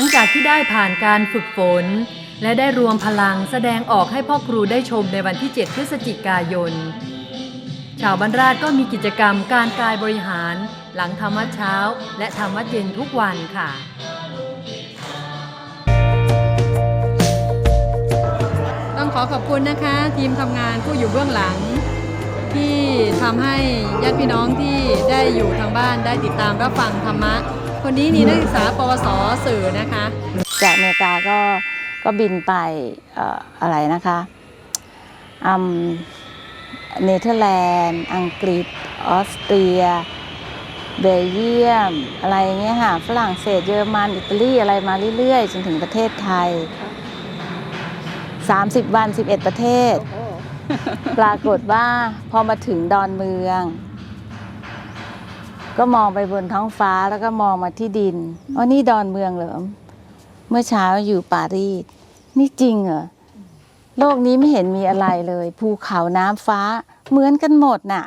ลังจากที่ได้ผ่านการฝึกฝน และได้รวมพลังแสดงออกให้พ่อครูได้ชมในวันที่ 7 พฤศจิกายน ชาวบรรราชก็มีกิจกรรมการกายบริหาร หลังทำวัดเช้า และทำวัดเย็นทุกวันค่ะต้องขอขอบคุณนะคะ ทีมทำงานผู้อยู่เบื้องหลัง ที่ทำให้ญาติพี่น้องที่ได้อยู่ทางบ้านได้ติดตามรับฟังธรรมะ คนนี้นี่นักศึกษาปวสสื่อนะคะ จากอเมริกาก็ก็บินไปเอ่ออะไรนะคะอืมเนเธอร์แลนด์ อังกฤษ ออสเตรีย เบลเยียม อะไรเงี้ยค่ะ ฝรั่งเศส เยอรมัน อิตาลี อะไรมาเรื่อยๆ จนถึงประเทศไทย 30 วัน 11 ประเทศ ปรากฏว่าพอมาถึงดอนเมือง ก็มองไปบนท้องฟ้าแล้วก็มองมาที่ดินว่านี่ดอนเมืองเหรอเมื่อเช้าอยู่ปารีสนี่จริงเหรอโลกนี้ไม่เห็นมีอะไรเลย ภูเขาน้ำฟ้าเหมือนกันหมดน่ะ